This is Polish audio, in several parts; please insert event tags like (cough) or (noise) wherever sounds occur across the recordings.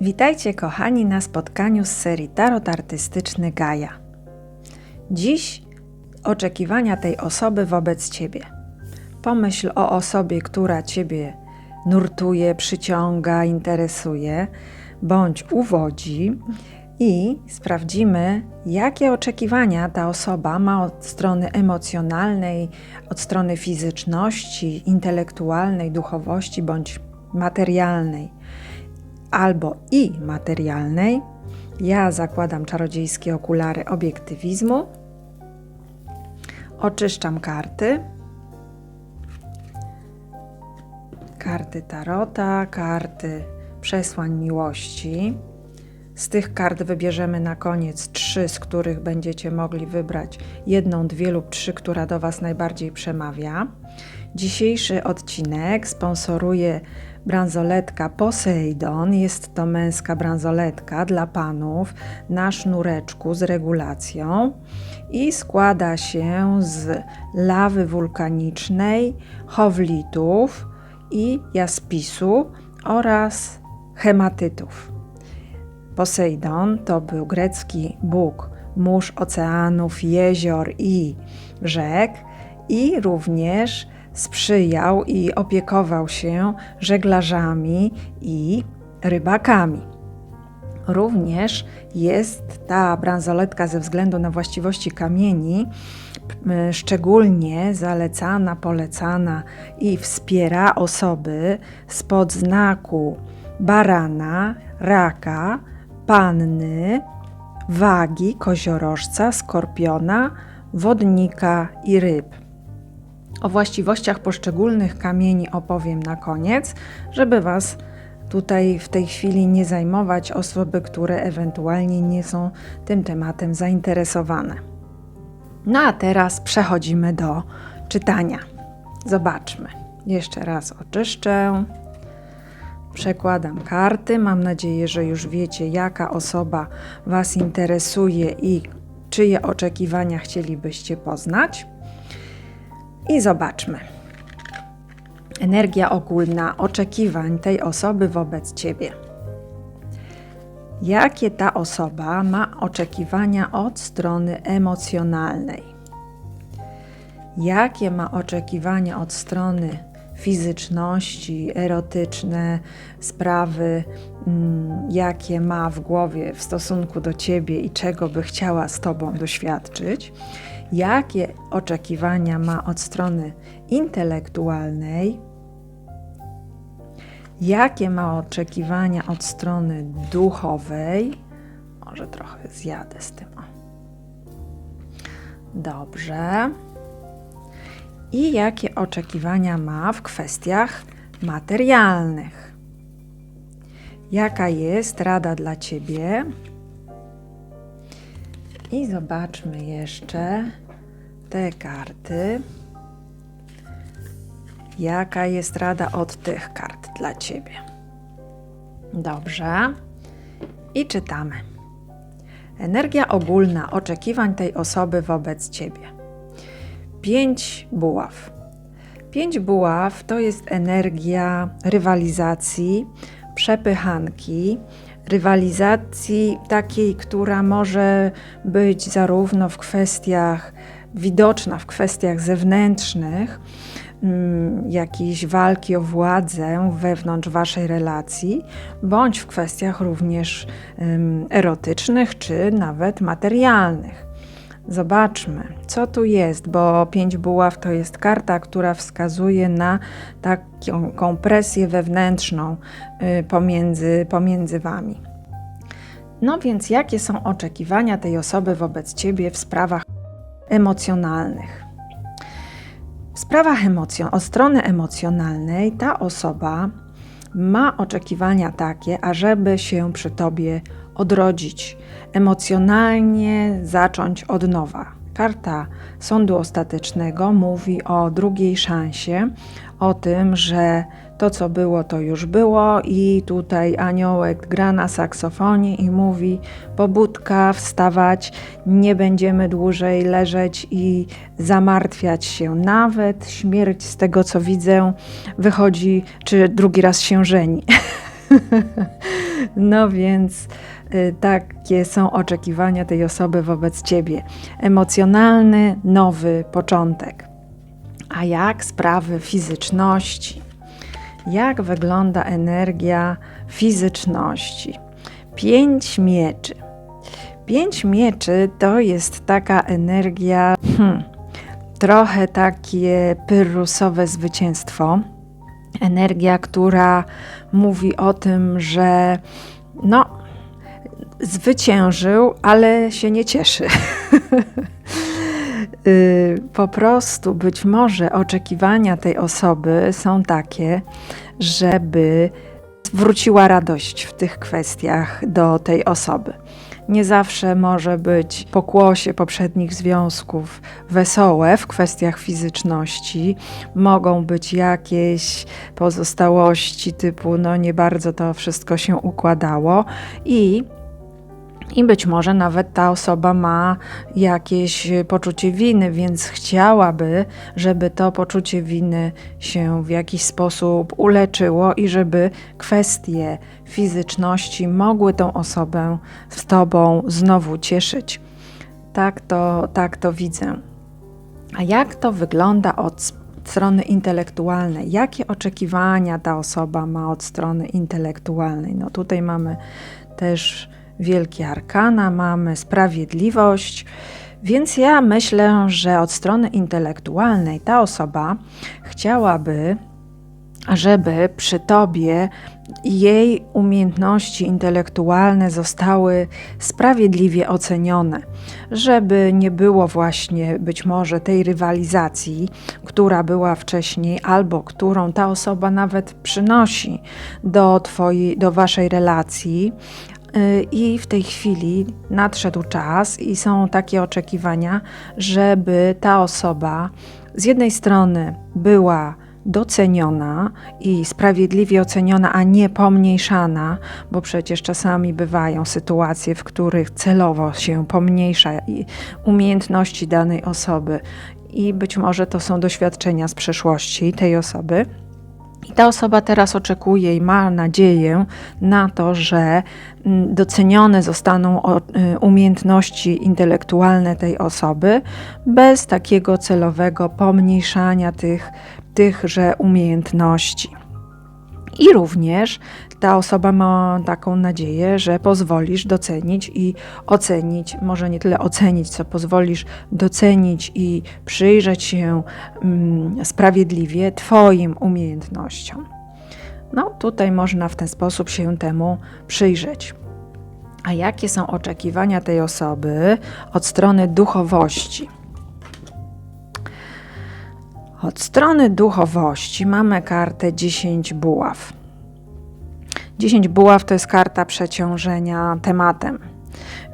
Witajcie kochani na spotkaniu z serii Tarot Artystyczny Gaja. Dziś oczekiwania tej osoby wobec Ciebie. Pomyśl o osobie, która Ciebie nurtuje, przyciąga, interesuje, bądź uwodzi i sprawdzimy, jakie oczekiwania ta osoba ma od strony emocjonalnej, od strony fizyczności, intelektualnej, duchowości bądź materialnej albo i materialnej. Ja zakładam czarodziejskie okulary obiektywizmu. Oczyszczam karty. Karty tarota, karty przesłań miłości. Z tych kart wybierzemy na koniec trzy, z których będziecie mogli wybrać jedną, dwie lub trzy, która do Was najbardziej przemawia. Dzisiejszy odcinek sponsoruje bransoletka Poseidon. Jest to męska bransoletka dla panów na sznureczku z regulacją i składa się z lawy wulkanicznej, chowlitów i jaspisu oraz hematytów. Poseidon to był grecki bóg mórz oceanów, jezior i rzek i również sprzyjał i opiekował się żeglarzami i rybakami. Również jest ta bransoletka ze względu na właściwości kamieni szczególnie zalecana, polecana i wspiera osoby spod znaku barana, raka, panny, wagi, koziorożca, skorpiona, wodnika i ryb. O właściwościach poszczególnych kamieni opowiem na koniec, żeby Was tutaj w tej chwili nie zajmować osoby, które ewentualnie nie są tym tematem zainteresowane. No a teraz przechodzimy do czytania. Zobaczmy. Jeszcze raz oczyszczę. Przekładam karty. Mam nadzieję, że już wiecie, jaka osoba Was interesuje i czyje oczekiwania chcielibyście poznać. I zobaczmy. Energia ogólna oczekiwań tej osoby wobec Ciebie. Jakie ta osoba ma oczekiwania od strony emocjonalnej? Jakie ma oczekiwania od strony fizyczności, erotyczne sprawy, mm, jakie ma w głowie w stosunku do ciebie i czego by chciała z tobą doświadczyć, jakie oczekiwania ma od strony intelektualnej, jakie ma oczekiwania od strony duchowej. Może trochę zjadę z tym. O. Dobrze i jakie oczekiwania ma w kwestiach materialnych. Jaka jest rada dla Ciebie? I zobaczmy jeszcze te karty. Jaka jest rada od tych kart dla Ciebie? Dobrze. I czytamy. Energia ogólna oczekiwań tej osoby wobec Ciebie. Pięć buław. Pięć buław to jest energia rywalizacji, przepychanki, rywalizacji takiej, która może być zarówno w kwestiach widoczna, w kwestiach zewnętrznych, mm, jakiejś walki o władzę wewnątrz waszej relacji, bądź w kwestiach również erotycznych czy nawet materialnych. Zobaczmy, co tu jest, bo pięć buław to jest karta, która wskazuje na taką presję wewnętrzną y, pomiędzy, pomiędzy wami. No więc, jakie są oczekiwania tej osoby wobec ciebie w sprawach emocjonalnych? W sprawach emocjon, od strony emocjonalnej ta osoba ma oczekiwania takie, ażeby się przy tobie odrodzić, emocjonalnie zacząć od nowa. Karta sądu ostatecznego mówi o drugiej szansie, o tym, że to, co było, to już było, i tutaj aniołek gra na saksofonie i mówi: Pobudka, wstawać, nie będziemy dłużej leżeć i zamartwiać się. Nawet śmierć, z tego co widzę, wychodzi, czy drugi raz się żeni. (laughs) No więc takie są oczekiwania tej osoby wobec ciebie. Emocjonalny, nowy początek. A jak sprawy fizyczności? Jak wygląda energia fizyczności? Pięć mieczy. Pięć mieczy to jest taka energia, hmm, trochę takie pyrrusowe zwycięstwo. Energia, która mówi o tym, że no, zwyciężył, ale się nie cieszy. (laughs) Y, po prostu być może oczekiwania tej osoby są takie, żeby wróciła radość w tych kwestiach do tej osoby. Nie zawsze może być pokłosie poprzednich związków wesołe w kwestiach fizyczności. Mogą być jakieś pozostałości typu, no nie bardzo to wszystko się układało i i być może nawet ta osoba ma jakieś poczucie winy, więc chciałaby, żeby to poczucie winy się w jakiś sposób uleczyło i żeby kwestie fizyczności mogły tą osobę z tobą znowu cieszyć. Tak to, tak to widzę. A jak to wygląda od strony intelektualnej? Jakie oczekiwania ta osoba ma od strony intelektualnej? No tutaj mamy też wielkie arkana, mamy sprawiedliwość. Więc ja myślę, że od strony intelektualnej ta osoba chciałaby, żeby przy tobie jej umiejętności intelektualne zostały sprawiedliwie ocenione, żeby nie było właśnie być może tej rywalizacji, która była wcześniej, albo którą ta osoba nawet przynosi do, twojej, do waszej relacji, I w tej chwili nadszedł czas i są takie oczekiwania, żeby ta osoba z jednej strony była doceniona i sprawiedliwie oceniona, a nie pomniejszana, bo przecież czasami bywają sytuacje, w których celowo się pomniejsza umiejętności danej osoby. I być może to są doświadczenia z przeszłości tej osoby i ta osoba teraz oczekuje i ma nadzieję na to, że mm, docenione zostaną y, umiejętności intelektualne tej osoby bez takiego celowego pomniejszania tych, tychże umiejętności. I również ta osoba ma taką nadzieję, że pozwolisz docenić i ocenić, może nie tyle ocenić, co pozwolisz docenić i przyjrzeć się mm, sprawiedliwie Twoim umiejętnościom. No, tutaj można w ten sposób się temu przyjrzeć. A jakie są oczekiwania tej osoby od strony duchowości? Od strony duchowości mamy kartę 10 buław. 10 buław to jest karta przeciążenia tematem.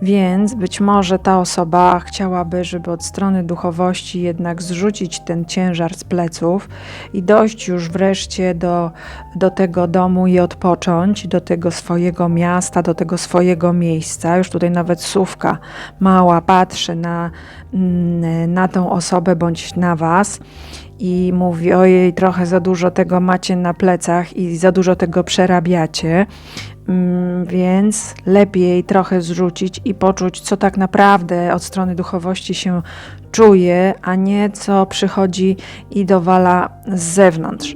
Więc być może ta osoba chciałaby, żeby od strony duchowości jednak zrzucić ten ciężar z pleców i dojść już wreszcie do, do tego domu i odpocząć, do tego swojego miasta, do tego swojego miejsca. Już tutaj nawet sówka mała patrzy na, mm, na tą osobę bądź na Was i mówi: Ojej, trochę za dużo tego macie na plecach i za dużo tego przerabiacie, mm, więc lepiej trochę zrzucić i poczuć, co tak naprawdę od strony duchowości się czuje, a nie co przychodzi i dowala z zewnątrz.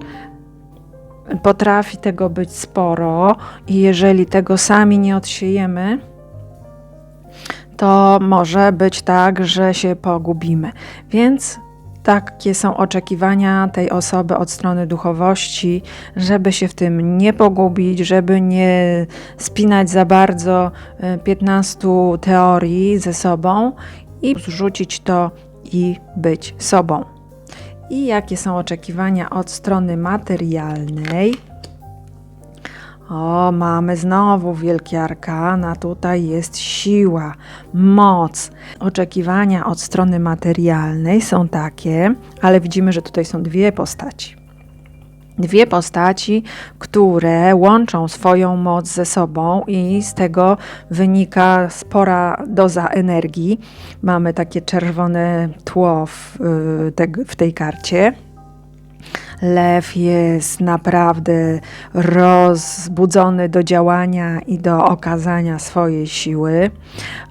Potrafi tego być sporo, i jeżeli tego sami nie odsiejemy, to może być tak, że się pogubimy. Więc takie są oczekiwania tej osoby od strony duchowości, żeby się w tym nie pogubić, żeby nie spinać za bardzo 15 e, teorii ze sobą i zrzucić to i być sobą. I jakie są oczekiwania od strony materialnej? O, mamy znowu wielkie arkana. Tutaj jest siła, moc. Oczekiwania od strony materialnej są takie, ale widzimy, że tutaj są dwie postaci. Dwie postaci, które łączą swoją moc ze sobą, i z tego wynika spora doza energii. Mamy takie czerwone tło w, y, w tej karcie Lew jest naprawdę rozbudzony do działania i do okazania swojej siły,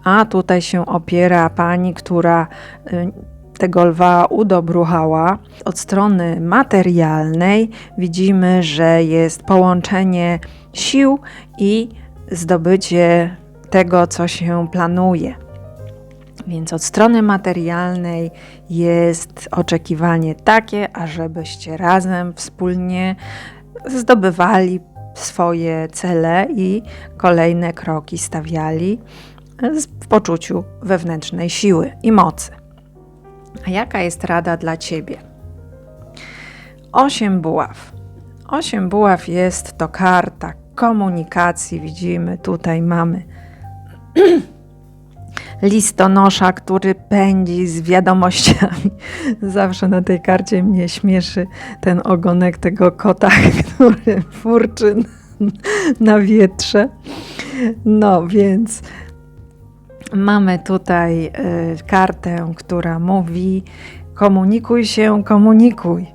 a tutaj się opiera pani, która y, tego lwa udobruchała. Od strony materialnej widzimy, że jest połączenie sił i zdobycie tego, co się planuje. Więc od strony materialnej jest oczekiwanie takie, ażebyście razem, wspólnie zdobywali swoje cele i kolejne kroki stawiali w poczuciu wewnętrznej siły i mocy. A jaka jest rada dla ciebie? Osiem buław. Osiem buław jest to karta komunikacji. Widzimy, tutaj mamy (clears throat) listonosza, który pędzi z wiadomościami. (laughs) Zawsze na tej karcie mnie śmieszy ten ogonek tego kota, (laughs) który furczy na wietrze. No więc mamy tutaj y, kartę, która mówi: komunikuj się, komunikuj.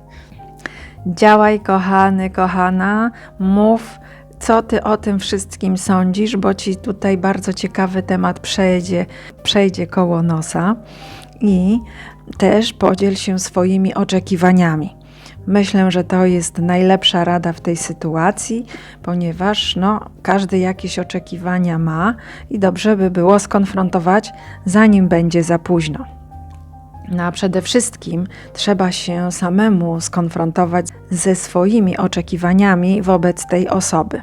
Działaj, kochany, kochana, mów co ty o tym wszystkim sądzisz, bo ci tutaj bardzo ciekawy temat przejdzie, przejdzie koło nosa i też podziel się swoimi oczekiwaniami. Myślę, że to jest najlepsza rada w tej sytuacji, ponieważ no, każdy jakieś oczekiwania ma i dobrze by było skonfrontować, zanim będzie za późno. No a przede wszystkim trzeba się samemu skonfrontować ze swoimi oczekiwaniami wobec tej osoby.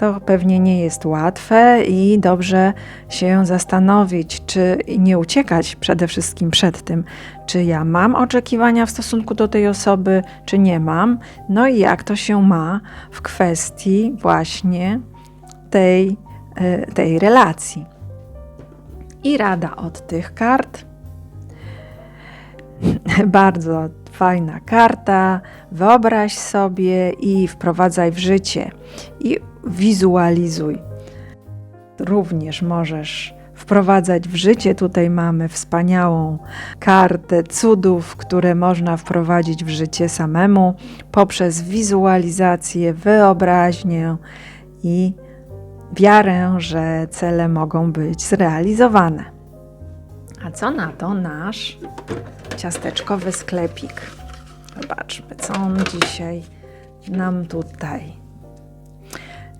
To pewnie nie jest łatwe i dobrze się zastanowić, czy nie uciekać przede wszystkim przed tym, czy ja mam oczekiwania w stosunku do tej osoby, czy nie mam, no i jak to się ma w kwestii właśnie tej, e, tej relacji. I rada od tych kart. (laughs) Bardzo fajna karta. Wyobraź sobie i wprowadzaj w życie. I wizualizuj. Również możesz wprowadzać w życie. Tutaj mamy wspaniałą kartę cudów, które można wprowadzić w życie samemu poprzez wizualizację, wyobraźnię i wiarę, że cele mogą być zrealizowane. A co na to nasz ciasteczkowy sklepik? Zobaczmy, co on dzisiaj nam tutaj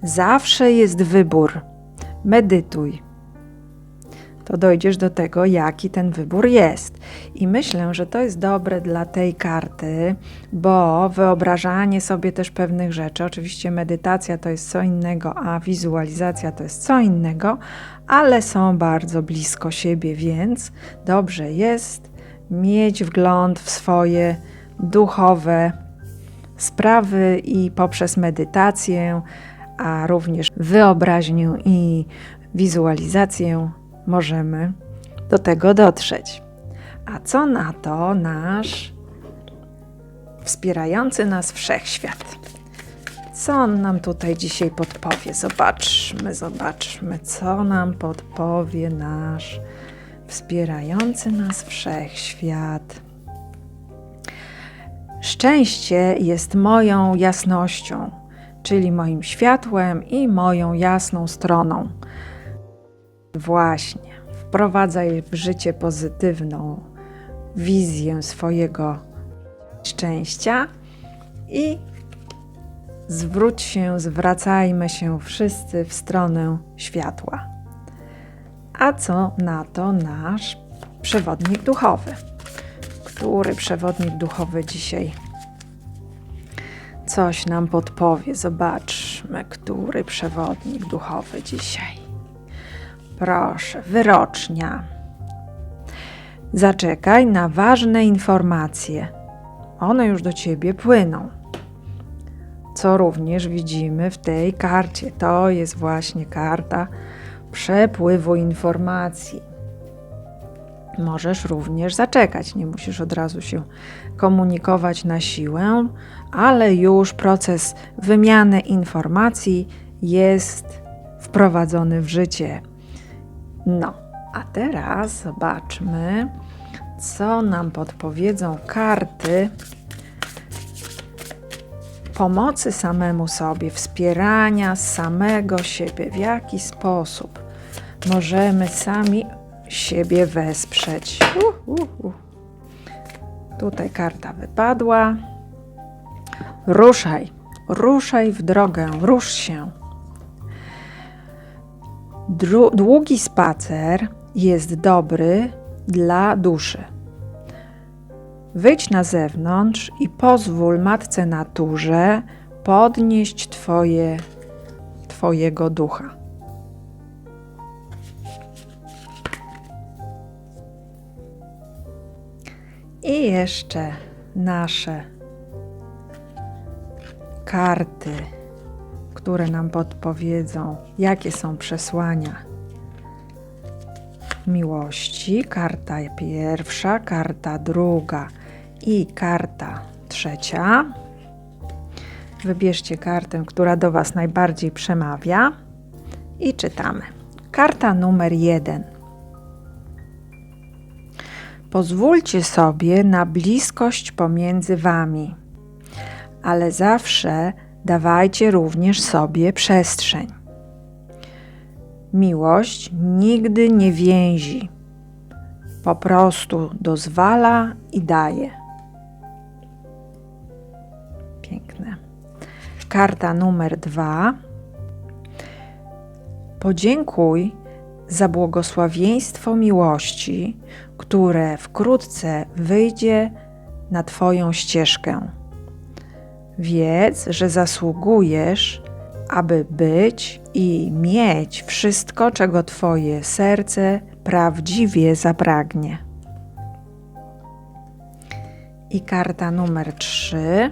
Zawsze jest wybór. Medytuj. To dojdziesz do tego, jaki ten wybór jest. I myślę, że to jest dobre dla tej karty, bo wyobrażanie sobie też pewnych rzeczy, oczywiście medytacja to jest co innego, a wizualizacja to jest co innego, ale są bardzo blisko siebie, więc dobrze jest mieć wgląd w swoje duchowe sprawy i poprzez medytację a również wyobraźnię i wizualizację możemy do tego dotrzeć. A co na to nasz wspierający nas wszechświat? Co on nam tutaj dzisiaj podpowie? Zobaczmy, zobaczmy, co nam podpowie nasz wspierający nas wszechświat. Szczęście jest moją jasnością czyli moim światłem i moją jasną stroną. Właśnie, wprowadzaj w życie pozytywną wizję swojego szczęścia i zwróć się, zwracajmy się wszyscy w stronę światła. A co na to nasz przewodnik duchowy? Który przewodnik duchowy dzisiaj coś nam podpowie. Zobaczmy, który przewodnik duchowy dzisiaj. Proszę, wyrocznia. Zaczekaj na ważne informacje. One już do ciebie płyną. Co również widzimy w tej karcie. To jest właśnie karta przepływu informacji. Możesz również zaczekać, nie musisz od razu się komunikować na siłę, ale już proces wymiany informacji jest wprowadzony w życie. No, a teraz zobaczmy, co nam podpowiedzą karty pomocy samemu sobie, wspierania samego siebie, w jaki sposób możemy sami siebie wesprzeć. Uh, uh, uh. Tutaj karta wypadła. Ruszaj, ruszaj w drogę, rusz się. Dru- długi spacer jest dobry dla duszy. Wyjdź na zewnątrz i pozwól Matce Naturze podnieść twoje, Twojego ducha. I jeszcze nasze karty, które nam podpowiedzą, jakie są przesłania miłości. Karta pierwsza, karta druga i karta trzecia. Wybierzcie kartę, która do Was najbardziej przemawia i czytamy. Karta numer jeden. Pozwólcie sobie na bliskość pomiędzy Wami, ale zawsze dawajcie również sobie przestrzeń. Miłość nigdy nie więzi, po prostu dozwala i daje. Piękne. Karta numer dwa. Podziękuj za błogosławieństwo miłości, które wkrótce wyjdzie na Twoją ścieżkę. Wiedz, że zasługujesz, aby być i mieć wszystko, czego Twoje serce prawdziwie zapragnie. I karta numer trzy.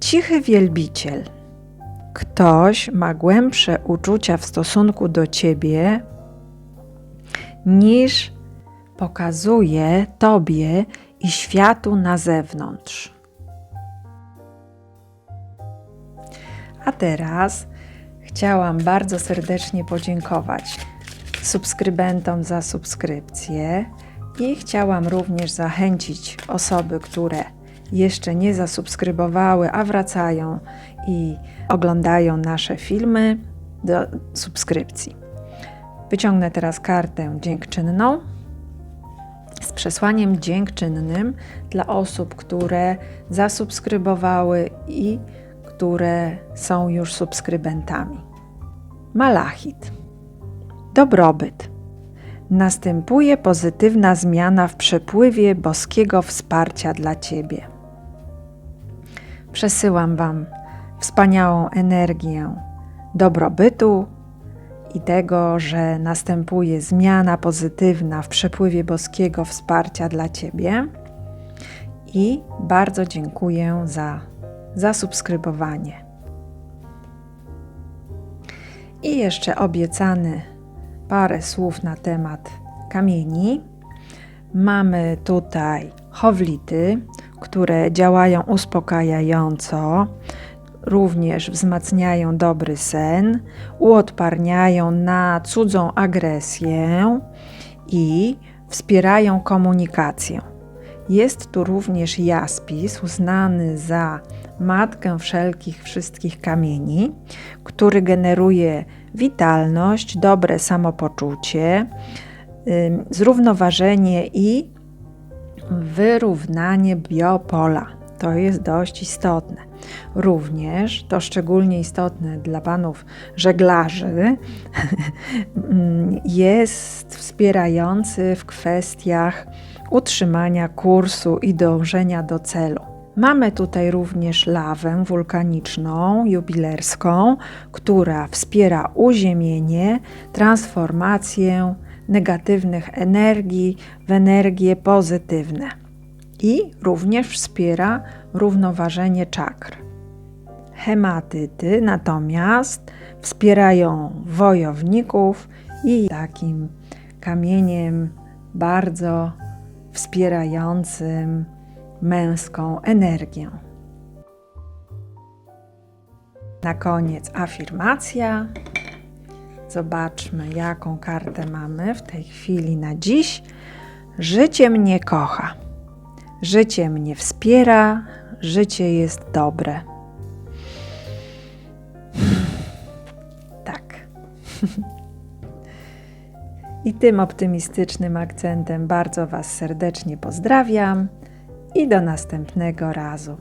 Cichy wielbiciel. Ktoś ma głębsze uczucia w stosunku do ciebie niż pokazuje tobie i światu na zewnątrz. A teraz chciałam bardzo serdecznie podziękować subskrybentom za subskrypcję i chciałam również zachęcić osoby, które jeszcze nie zasubskrybowały, a wracają i oglądają nasze filmy do subskrypcji. Wyciągnę teraz kartę dziękczynną z przesłaniem dziękczynnym dla osób, które zasubskrybowały i które są już subskrybentami. Malachit. Dobrobyt. Następuje pozytywna zmiana w przepływie boskiego wsparcia dla Ciebie. Przesyłam Wam wspaniałą energię dobrobytu i tego, że następuje zmiana pozytywna w przepływie boskiego wsparcia dla Ciebie. I bardzo dziękuję za zasubskrybowanie. I jeszcze obiecany parę słów na temat kamieni. Mamy tutaj chowlity, które działają uspokajająco, również wzmacniają dobry sen, uodparniają na cudzą agresję i wspierają komunikację. Jest tu również jaspis, uznany za matkę wszelkich wszystkich kamieni, który generuje witalność, dobre samopoczucie, zrównoważenie i wyrównanie biopola. To jest dość istotne. Również to szczególnie istotne dla panów żeglarzy (laughs) jest wspierający w kwestiach utrzymania kursu i dążenia do celu. Mamy tutaj również lawę wulkaniczną, jubilerską, która wspiera uziemienie, transformację negatywnych energii w energie pozytywne i również wspiera równoważenie czakr. Hematyty natomiast wspierają wojowników i takim kamieniem bardzo wspierającym męską energię. Na koniec afirmacja. Zobaczmy, jaką kartę mamy w tej chwili na dziś. Życie mnie kocha. Życie mnie wspiera, życie jest dobre. Tak. I tym optymistycznym akcentem bardzo Was serdecznie pozdrawiam i do następnego razu.